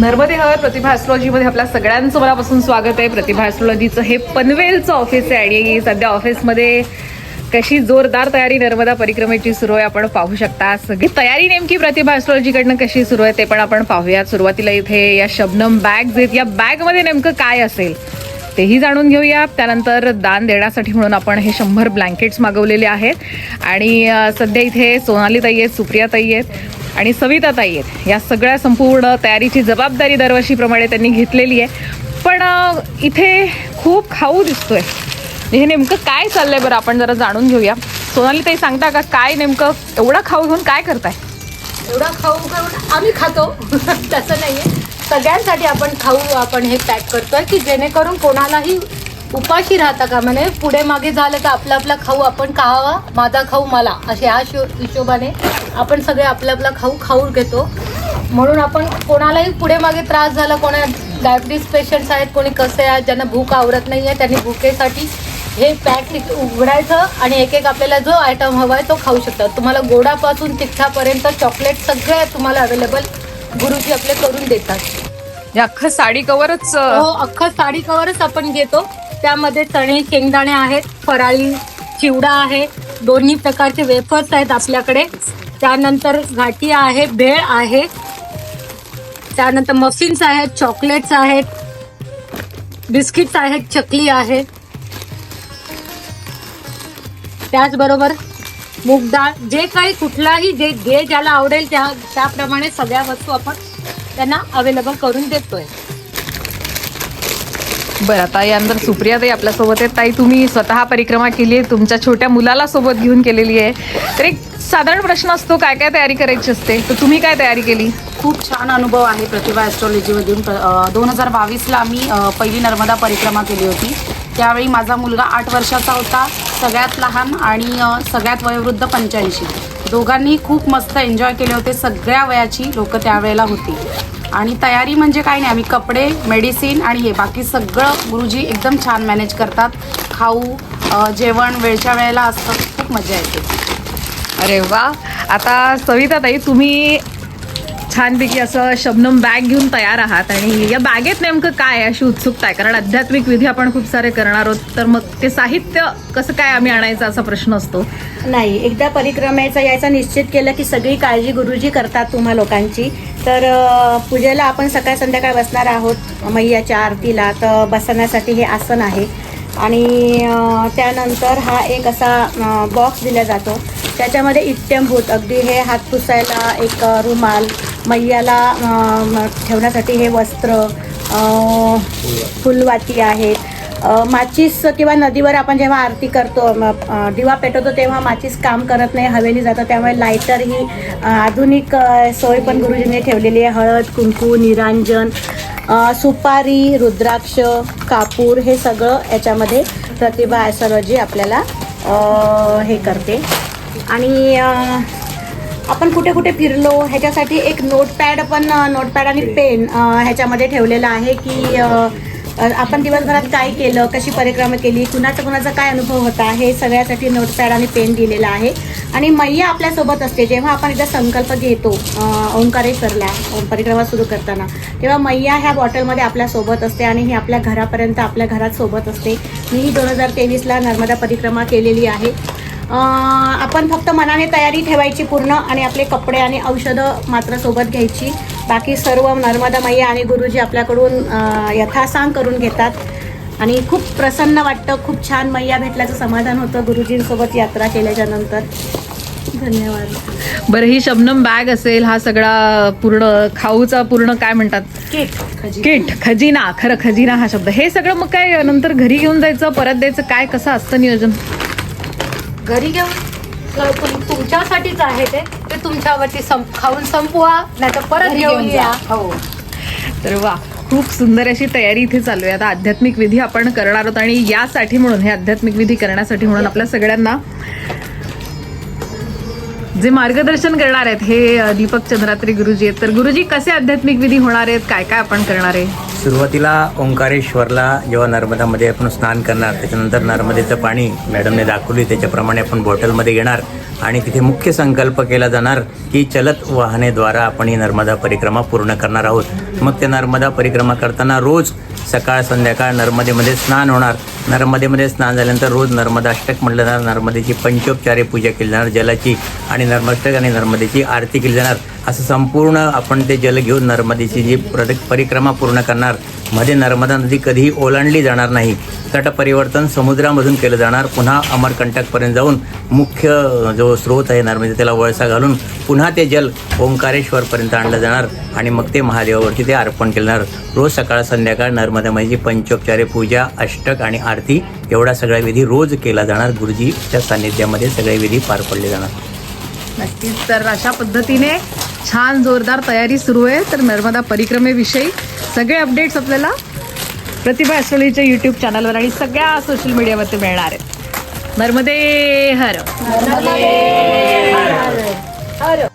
नर्मदे हर प्रतिभा ॲस्ट्रॉलॉजीमध्ये आपल्या सगळ्यांचं मनापासून स्वागत आहे. प्रतिभा ॲस्ट्रॉलॉजीचं हे पनवेलचं ऑफिस आहे आणि सध्या ऑफिसमध्ये कशी जोरदार तयारी नर्मदा परिक्रमेची सुरू आहे आपण पाहू शकता. सगळी तयारी नेमकी प्रतिभा ॲस्ट्रॉलॉजीकडनं कशी सुरू आहे ते पण आपण पाहूयात. सुरुवातीला इथे या शबनम बॅग्ज आहेत. या बॅगमध्ये नेमकं काय असेल तेही जाणून घेऊया त्यानंतर दान देण्यासाठी म्हणून आपण हे शंभर ब्लँकेट्स मागवलेले आहेत. आणि सध्या इथे सोनाली ताई आहेत सुप्रिया ताई आहेत. आणि सविता ताई आहेत. या सगळ्या संपूर्ण तयारीची जबाबदारी दरवर्षीप्रमाणे त्यांनी घेतलेली आहे. पण इथे खूप खाऊ दिसतोय. म्हणजे हे नेमकं काय चाललंय बरं? आपण जरा जाणून घेऊया. सोनाली ताई सांगता का काय नेमकं एवढा खाऊ घेऊन काय करताय? एवढा खाऊ करून आम्ही खातो. तसं नाहीये. सगळ्यांसाठी आपण खाऊ आपण हे पॅक करतोय की जेणेकरून कोणालाही उपाशी राहता का म्हणे पुढे मागे झालं तर आपला आपला खाऊ आपण खावा माझा खाऊ मला असे ह्या शो हिशोबाने आपण सगळे आपला आपला खाऊ खाऊ घेतो. म्हणून आपण कोणालाही पुढे मागे त्रास झाला कोणा डायबिटीस पेशंट्स आहेत कोणी कसे आहेत ज्यांना भूक आवरत नाही आहे त्यांनी भुकेसाठी हे पॅक उघडायचं आणि एक एक आपल्याला जो आयटम हवा आहे तो खाऊ शकतात. तुम्हाला गोडापासून तिखटापर्यंत चॉकलेट सगळे तुम्हाला अवेलेबल गुरुजी आपले करून देतात. अख्खं साडी कवरच हो अख्खं साडी कवरच आपण घेतो. त्यामध्ये चणे शेंगदाणे आहेत फराळी चिवडा आहे दोन्ही प्रकारचे वेफर्स आहेत आपल्याकडे. त्यानंतर घाटी आहे भेळ आहे. त्यानंतर मफिन्स आहेत चॉकलेट्स आहेत. बिस्किट्स आहेत चकली आहे. त्याचबरोबर मूग डाळ जे काही कुठलाही जे जे ज्याला आवडेल त्या त्याप्रमाणे सगळ्या वस्तू आपण त्यांना अवेलेबल करून देतोय. बरं आता यानंतर सुप्रिया ताई आपल्यासोबत आहेत. ताई तुम्ही स्वतः परिक्रमा केली आहे. तुमच्या छोट्या मुलाला सोबत घेऊन केलेली आहे. तर एक साधारण प्रश्न असतो काय काय तयारी करायची असते? तर तुम्ही काय तयारी केली? खूप छान अनुभव आहे प्रतिभा ॲस्ट्रॉलॉजीमधून दोन हजार बावीसला आम्ही पहिली नर्मदा परिक्रमा केली होती. त्यावेळी माझा मुलगा आठ वर्षाचा होता सगळ्यात लहान आणि सगळ्यात वयोवृद्ध पंच्याऐंशी. दोघांनी खूप मस्त एन्जॉय केले होते. सगळ्या वयाची लोक त्यावेळेला होती. आणि तयारी म्हणजे काय नाही. आम्ही कपडे मेडिसिन आणि हे. बाकी सगळं गुरुजी एकदम छान मॅनेज करतात. खाऊ जेवण वेळच्या वेळेला असतं. खूप मजा येते. अरे वा. आता सविताताई तुम्ही छानपैकी असं शबनम बॅग घेऊन तयार आहात आणि या बॅगेत नेमकं काय अशी उत्सुकता आहे? कारण आध्यात्मिक विधी आपण खूप सारे करणार आहोत तर मग ते साहित्य कसं काय आम्ही आणायचं असा प्रश्न असतो. नाही एकदा परिक्रमेचा यायचा निश्चित केलं की सगळी काळजी गुरुजी करतात तुम्हा लोकांची. तर पूजेला आपण सकाळ संध्याकाळ बसणार आहोत मैयाच्या आरतीला तर बसण्यासाठी हे आसन आहे. आणि त्यानंतर हा एक असा बॉक्स दिला जातो. त्याच्यामध्ये इत्यंभूत अगदी हे हात पुसायला एक रुमाल मैयाला ठेवण्यासाठी हे वस्त्र फुलवाती आहेत. माचीस किंवा नदीवर आपण जेव्हा आरती करतो दिवा पेटवतो तेव्हा माचीस काम करत नाही हवेली जातं. त्यामुळे लायटर ही आधुनिक सोय पण गुरुजींनी ठेवलेली आहे. हळद कुंकू निरांजन सुपारी रुद्राक्ष कापूर हे सगळं याच्यामध्ये प्रतिभा ॲस्ट्रॉलॉजी आपल्याला हे करते. आणि आपण कुठे कुठे फिरलो ह्याच्यासाठी एक नोटपॅड पण नोटपॅड आणि पेन ह्याच्यामध्ये ठेवलेला आहे की आपण दिवसभरात काय केलं कशी परिक्रमा केली कुणाचा कुणाचा काय अनुभव होता हे सगळ्यासाठी नोटपॅड आणि पेन दिलेला आहे. आणि मैया आपल्यासोबत असते जेव्हा आपण एकदा संकल्प घेतो ओंकारेश्वरला परिक्रमा सुरू करताना तेव्हा मैया ह्या बॉटलमध्ये आपल्यासोबत असते आणि ही आपल्या घरापर्यंत आपल्या घरात सोबत असते. मी ही दोन हजार तेवीसला नर्मदा परिक्रमा केलेली आहे. आपण फक्त मनाने तयारी ठेवायची पूर्ण आणि आपले कपडे आणि औषधं मात्र सोबत घ्यायची. बाकी सर्व नर्मदा मैया आणि गुरुजी आपल्याकडून यथासांग करून घेतात. आणि खूप प्रसन्न वाटतं खूप छान मैया भेटल्याचं समाधान होतं गुरुजींसोबत यात्रा केल्याच्यानंतर. धन्यवाद. बरं ही शबनम बॅग असेल हा सगळा पूर्ण खाऊचा पूर्ण काय म्हणतात? किट किट खजिना. खरं खजिना हा शब्द. हे सगळं मग काय नंतर घरी घेऊन जायचं परत द्यायचं काय कसं असतं नियोजन? घरी घेऊन तुम- तुमच्यासाठीच आहे ते. ते तुमच्यावरती संप खाऊन संपवा नाही तर परत घेऊन या. हो. तर वा खूप सुंदर अशी तयारी इथे चालू आहे. आता आध्यात्मिक विधी आपण करणार आहोत आणि यासाठी म्हणून हे आध्यात्मिक विधी करण्यासाठी म्हणून आपल्या सगळ्यांना जे मार्गदर्शन करणार आहेत हे दीपक चंद्रात्री गुरुजी आहेत. तर गुरुजी कसे आध्यात्मिक विधी होणार आहेत? काय काय आपण करणार आहे? सुरुवातीला ओंकारेश्वरला जेव्हा नर्मदामध्ये आपण स्नान करणार त्याच्यानंतर नर्मदेचं पाणी मॅडमने दाखवली त्याच्याप्रमाणे आपण बॉटलमध्ये घेणार आणि तिथे मुख्य संकल्प केला जाणार की चलत वाहनेद्वारा आपण ही नर्मदा परिक्रमा पूर्ण करणार आहोत. मग ते नर्मदा परिक्रमा करताना रोज सकाळ संध्याकाळ नर्मदेमध्ये स्नान होणार. नर्मदेमध्ये स्नान झाल्यानंतर रोज नर्मदा अष्टक म्हटलं जाणार नर्मदेची पंचोपचारे पूजा केली जाणार जलाची आणि नर्मष्टक आणि नर्मदेची आरती केली जाणार. असं संपूर्ण आपण ते जल घेऊन नर्मदेची जी प्रद परिक्रमा पूर्ण करणार मध्ये नर्मदा नदी कधीही ओलांडली जाणार नाही. तट परिवर्तन समुद्रामधून केलं जाणार. पुन्हा अमरकंटकपर्यंत जाऊन मुख्य जो स्रोत आहे नर्मदे त्याला वळसा घालून पुन्हा ते जल ओंकारेश्वरपर्यंत आणलं जाणार आणि मग ते महादेवावरती ते अर्पण केलं जाणार. रोज सकाळ संध्याकाळ नर्मदामाईची पंचोपचारे पूजा अष्टक आणि आरती एवढा सगळा विधी रोज केला जाणार. गुरुजीच्या सान्निध्यामध्ये सगळे विधी पार पडले जाणार. नक्कीच तर अशा पद्धतीने छान जोरदार तयारी सुरू आहे. तर नर्मदा परिक्रमेविषयी सगळे अपडेट्स आपल्याला प्रतिभा ॲस्ट्रोलॉजीच्या यूट्यूब चॅनलवर आणि सगळ्या सोशल मीडियावरती मिळणार आहेत. नर्मदे हर. हर.